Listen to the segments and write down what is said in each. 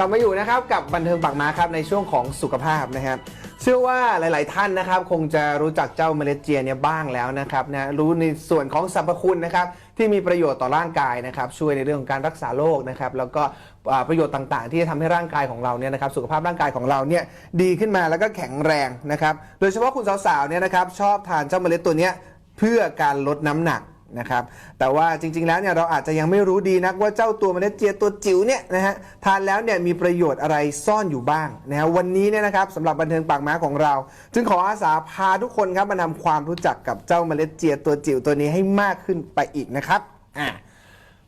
ลับมาอยู่นะครับกับบันเทิงปากม้าครับในช่วงของสุขภาพนะครับเชื่อว่าหลาย ๆ ท่านนะครับ คงจะรู้จักเจ้าเมล็ดเจียเนี่ยบ้างแล้วนะครับนะรู้ในส่วนของสรรพคุณนะครับที่มีประโยชน์ต่อร่างกายนะครับ ช่วยในเรื่องของการรักษาโรคนะครับแล้วก็ประโยชน์ต่าง ๆ ที่จะทำให้ร่างกายของเราเนี่ยนะครับ สุขภาพร่างกายของเราเนี่ยดีขึ้นมาแล้วก็แข็งแรงนะครับ โดยเฉพาะคุณสาว ๆ เนี่ยนะครับชอบทานเจ้าเมล็ดตัวเนี้ยเพื่อการลดน้ำหนัก นะครับแต่ว่าจริง ๆ แล้วเนี่ยเราอาจจะยังไม่รู้ดีนักว่าเจ้าตัวเมล็ดเจียตัวจิ๋วเนี่ยนะฮะทานแล้วเนี่ยมีประโยชน์อะไรซ่อนอยู่บ้างนะฮะวันนี้เนี่ยนะครับสำหรับบันเทิงปากม้าของเรา จึงขออาสาพาทุกคนครับมาทำความรู้จักกับเจ้าเมล็ดเจียตัวจิ๋วตัวนี้ให้มากขึ้นไปอีกนะครับอ่า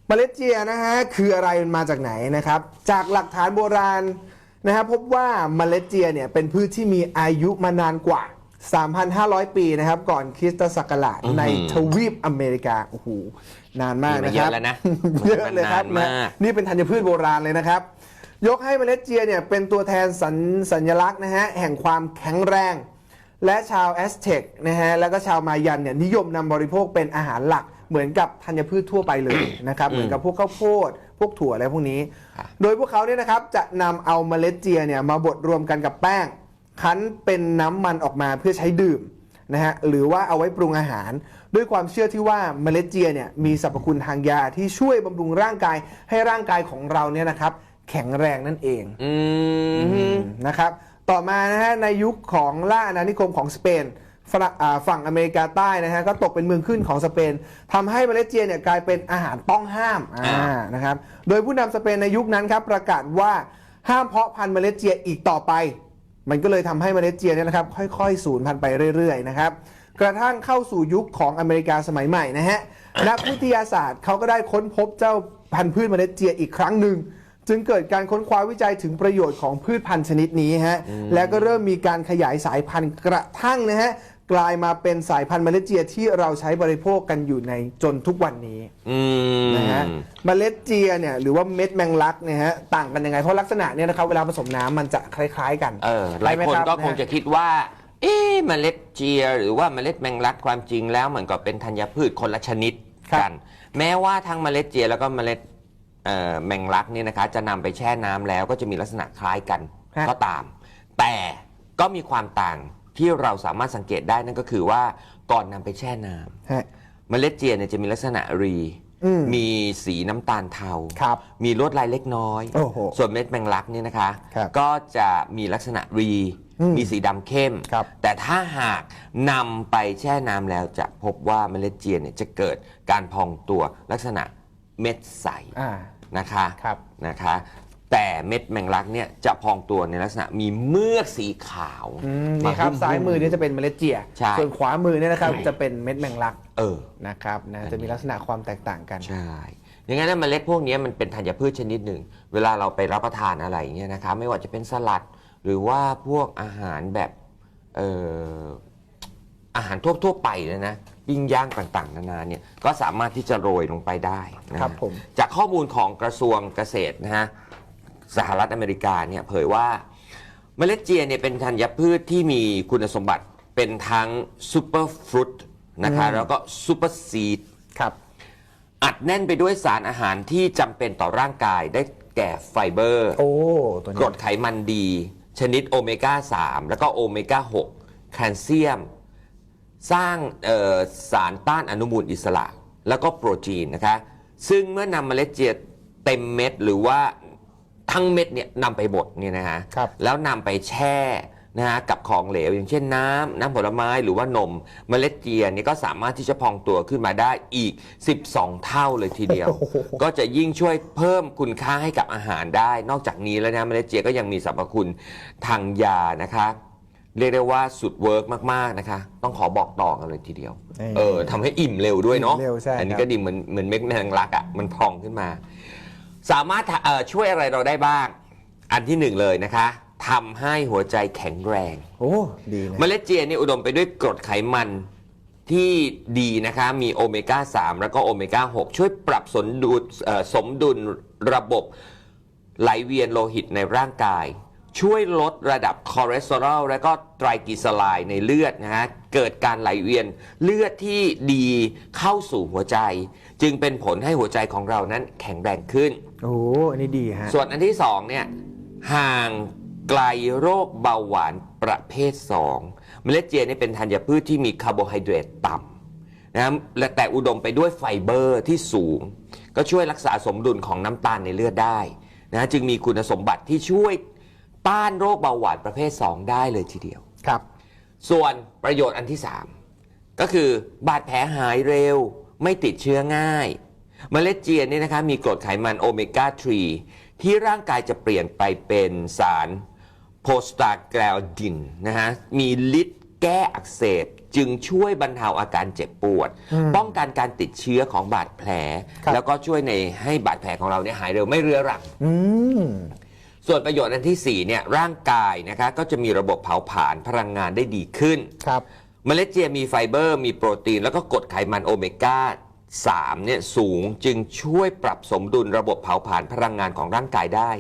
เมล็ดเจียนะฮะคืออะไรมันมาจากไหนนะครับ จากหลักฐานโบราณนะฮะพบว่าเมล็ดเจียเนี่ยเป็นพืชที่มีอายุมานานกว่า 3,500 ปีนะครับ ก่อนคริสตศักราชในทวีปอเมริกาโอ้โหนานมากมีมานะครับ เยอะแล้วนะเยอะเลยครับมันนานมากนี่เป็นธัญพืชโบราณเลยนะครับ ยกให้เมล็ดเจียเนี่ยเป็นตัวแทนสัญสัญลักษณ์นะฮะแห่งความแข็งแรง และชาวแอสเท็กนะฮะแล้วก็ชาวมายันเนี่ยนิยมนำบริโภคเป็นอาหารหลักเหมือนกับธัญพืชทั่วไปเลยนะครับ เหมือนกับพวกข้าวโพด พวกถั่วอะไรพวกนี้ โดยพวกเขาเนี่ยนะครับจะนำเอาเมล็ดเจียเนี่ยมาบดรวมกันกับแป้ง คั้นเป็นน้ำมันออกมาเพื่อใช้ดื่มนะฮะหรือว่าเอาไว้ปรุงอาหาร ด้วยความเชื่อที่ว่าเมล็ดเจียเนี่ยมีสรรพคุณทางยาที่ช่วยบำรุงร่างกายให้ร่างกายของเราเนี่ยนะครับแข็งแรงนั่นเองอืมนะครับต่อมานะฮะในยุคของล่าอาณานิคมของสเปนฝรั่งอ่าฝั่งอเมริกาใต้นะฮะก็ตกเป็นเมืองขึ้นของสเปนทำให้เมล็ดเจียเนี่ยกลายเป็นอาหารต้องห้ามอ่าอ่านะครับโดยผู้นำสเปนในยุคนั้นครับประกาศว่าห้ามเพาะพันธุ์เมล็ดเจียอีกต่อไป มันก็เลยทำให้เมล็ดเจียเนี่ยนะครับค่อยๆสูญพันธุ์ไปเรื่อยๆนะครับกระทั่งเข้าสู่ยุคของอเมริกาสมัยใหม่นะฮะนักวิทยาศาสตร์เขาก็ได้ค้นพบเจ้าพันธุ์พืชเมล็ดเจียอีกครั้งหนึ่งจึงเกิดการค้นคว้าวิจัยถึงประโยชน์ของพืชพันธุ์ชนิดนี้ฮะ และก็เริ่มมีการขยายสายพันธุ์กระทั่งนะฮะ กลายมาเป็นสายพันธุ์เมล็ดเจียที่เราใช้บริโภคกันอยู่ในจนทุกวันนี้อืมนะฮะเมล็ดเจียเนี่ยหรือว่าเม็ดแมงลักเนี่ยฮะต่างกันยังไงเพราะลักษณะเนี่ยนะครับเวลาผสมน้ำมันจะคล้าย ๆ กันเออหลายใช่ไมคนรับก็คงนฮจะคิดว่า เอ๊ะเมล็ดเจีย หรือว่าเมล็ดแมงลักความจริงแล้วเหมือนกับเป็นธัญพืชคนละชนิดกัน แม้ว่าทั้งเมล็ดเจียแล้วก็เมล็ดเอ่อแมงลักเนี่ยนะคะ จะนำไปแช่น้ำแล้วก็จะมีลักษณะคล้ายกัน ฮะ ก็ตาม แต่ก็มีความต่าง ที่เราสามารถสังเกตได้นั่นก็คือว่าก่อนนำไปแช่น้ำ ฮะ เมล็ดเจียเนี่ยจะมีลักษณะรี อืมมีสีน้ำตาลเทา ครับมีลวดลายเล็กน้อย โอ้โหส่วนเม็ดแมงลักเนี่ยนะคะ ครับก็จะมีลักษณะรี อืมมีสีดำเข้ม ครับ แต่ถ้าหากนำไปแช่น้ำแล้วจะพบว่าเมล็ดเจียเนี่ยจะเกิดการพองตัวลักษณะเม็ดใสอ่า นะคะครับ นะคะ แต่เม็ดแมงลักเนี่ยจะพองตัวในลักษณะมีเมือกสีขาวอืมนี่ครับ หุ้ๆ ซ้ายมือเนี่ยจะเป็นเมล็ดเจีย ใช่ส่วนขวามือเนี่ยนะครับจะเป็นเม็ดแมงลักเออ นะครับนะจะมีลักษณะความแตกต่างกัน ใช่ยังไงนะเมล็ดพวกนี้มันเป็นธัญพืชชนิดหนึ่ง เวลาเราไปรับประทานอะไรเนี่ยนะคะ ไม่ว่าจะเป็นสลัด หรือว่าพวกอาหารแบบเอ่ออาหารทั่วๆไปเลยนะปิ้งย่างต่างๆ นานาเนี่ยก็สามารถที่จะโรยลงไปได้นะฮะครับผม จากข้อมูลของกระทรวงเกษตรนะฮะ สหรัฐอเมริกาเนี่ยเผยว่าเมล็ดเจียเนี่ยเป็นธัญพืชที่มีคุณสมบัติเป็นทั้งซูเปอร์ฟรุตนะคะแล้วก็ซูเปอร์ซีดครับอัดแน่นไปด้วยสารอาหารที่จำเป็นต่อร่างกายได้แก่ไฟเบอร์โอ้ตัวกนี้รดไขมันดี ชนิดโอเมก้า 3 แล้วก็โอเมก้า 6 แคลเซียม สร้างเอ่อสารต้านอนุมูลอิสระ แล้วก็โปรตีนนะคะ ซึ่งเมื่อนำเมล็ดเจียเต็มเม็ดหรือว่า ทั้งเม็ดเนี่ยนำไปบดเนี่ยนะฮะครับ แล้วนำไปแช่นะฮะกับของเหลวอย่างเช่นน้ำน้ำผลไม้หรือว่านม เมล็ดเจียเนี่ยก็สามารถที่จะพองตัวขึ้นมาได้อีก 12 เท่าเลยทีเดียวก็จะยิ่งช่วยเพิ่มคุณค่าให้กับอาหารได้ นอกจากนี้แล้วนะเมล็ดเจียก็ยังมีสรรพคุณทางยานะคะ เรียกได้ว่าสุดเวิร์กมาก ๆ นะคะ ต้องขอบอกต่อกันเลยทีเดียวนี่เออทำให้อิ่มเร็วด้วยเนาะ อิ่มเร็วใช่อันี้ครับก็ดีเหมือนเหมือนเม็ดแมงลักอะ่ะ มันพองขึ้นมา สามารถเอ่อช่วยอะไรเราได้บ้าง อันที่หนึ่งเลยนะคะทำให้หัวใจแข็งแรง โอ้ ดีนะ เมล็ดเจียนี่อุดมไปด้วยกรดไขมันที่ดีนะคะ มีโอเมก้า 3 แล้วก็โอเมก้า 6 ช่วยปรับสมดุลเอ่อสมดุลระบบไหลเวียนโลหิตในร่างกาย ช่วยลดระดับคอเลสเตอรอลและก็ไตรกลีเซอไรด์ในเลือดนะฮะ เกิดการไหลเวียนเลือดที่ดีเข้าสู่หัวใจ จึงเป็นผลให้หัวใจของเรานั้นแข็งแรงขึ้น โอ้อันนี้ดีฮะส่วนอันที่สองเนี่ยห่างไกลโรคเบาหวานประเภท 2 เมล็ดเจียนี่เป็นธัญพืชที่มีคาร์โบไฮเดรตต่ำนะและแต่อุดมไปด้วยไฟเบอร์ที่สูง ก็ช่วยรักษาสมดุลของน้ำตาลในเลือดได้นะจึงมีคุณสมบัติที่ช่วย ต้านโรคเบาหวานประเภท 2 ได้เลยทีเดียว ครับ ส่วนประโยชน์อันที่ 3 ก็คือบาดแผลหายเร็ว ไม่ติดเชื้อง่าย เมล็ดเจียนเนี่ยนะคะมีกรดไขมันโอเมก้า 3 ที่ร่างกายจะเปลี่ยนไปเป็นสารโพสตาแกลดินนะฮะมีฤทธิ์แก้อักเสบจึงช่วยบรรเทาอาการเจ็บปวด ป้องกันการติดเชื้อของบาดแผลครับแล้วก็ช่วยในให้บาดแผลของเราเนี่ยหายเร็วไม่เรื้อรังอืม ส่วนประโยชน์อันที่ 4 เนี่ยร่างกายนะคะก็จะมีระบบเผาผลาญพลังงานได้ดีขึ้น ครับ เมล็ดเจียมีไฟเบอร์ มีโปรตีน แล้วก็กรดไขมันโอเมก้า3เนี่ยสูงจึงช่วยปรับสมดุลระบบเผาผลาญพลังงานของร่างกายได้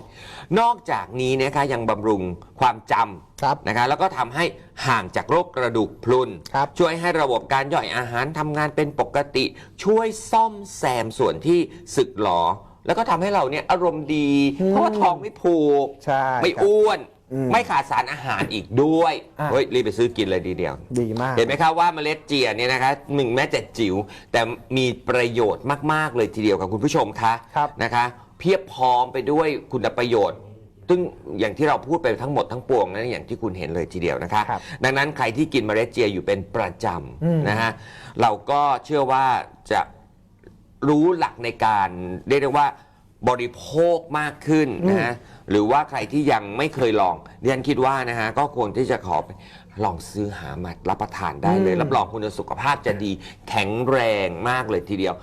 นอกจากนี้นะคะยังบำรุงความจครับำนะคะแล้วก็ทำให้ห่างจากโรคกระดูกพรุน ครับ ช่วยให้ระบบการย่อยอาหารทำงานเป็นปกติ ช่วยซ่อมแซมส่วนที่สึกหรอ แล้วก็ทำให้เราเนี่ยอารมณ์ดี เพราะว่าท้องไม่ผูก ใช่ไม่ครับอ้วน อืมไม่ขาดสารอาหารอีกด้วย อะ เฮ้ย รีบไปซื้อกินเลยดีเดียว ดีมาก เห็นไหมครับว่าเมล็ดเจียเนี่ยนะคะหนึ่งแม้แต่จิ๋วแต่มีประโยชน์มาก ๆ เลยทีเดียวกับคุณผู้ชมคะครับนะคะ เพียบพร้อมไปด้วยคุณประโยชน์ ซึ่งอย่างที่เราพูดไปทั้งหมดทั้งปวงนั้นอย่างที่คุณเห็นเลยทีเดียวนะคะ ครับดังนั้นใครที่กินเมล็ดเจียอยู่เป็นประจอืมำนะฮะเราก็เชื่อว่าจะ รู้หลักในการเรียกได้ว่าบริโภคมากขึ้นนะฮะหรือว่าใครที่ยังไม่เคยลองเรียนคิดว่านะฮะก็ควรที่จะขอไปลองซื้อหามารับประทานได้เลยอืมรับรองคุณสุขภาพจะดีแข็งแรงมากเลยทีเดียว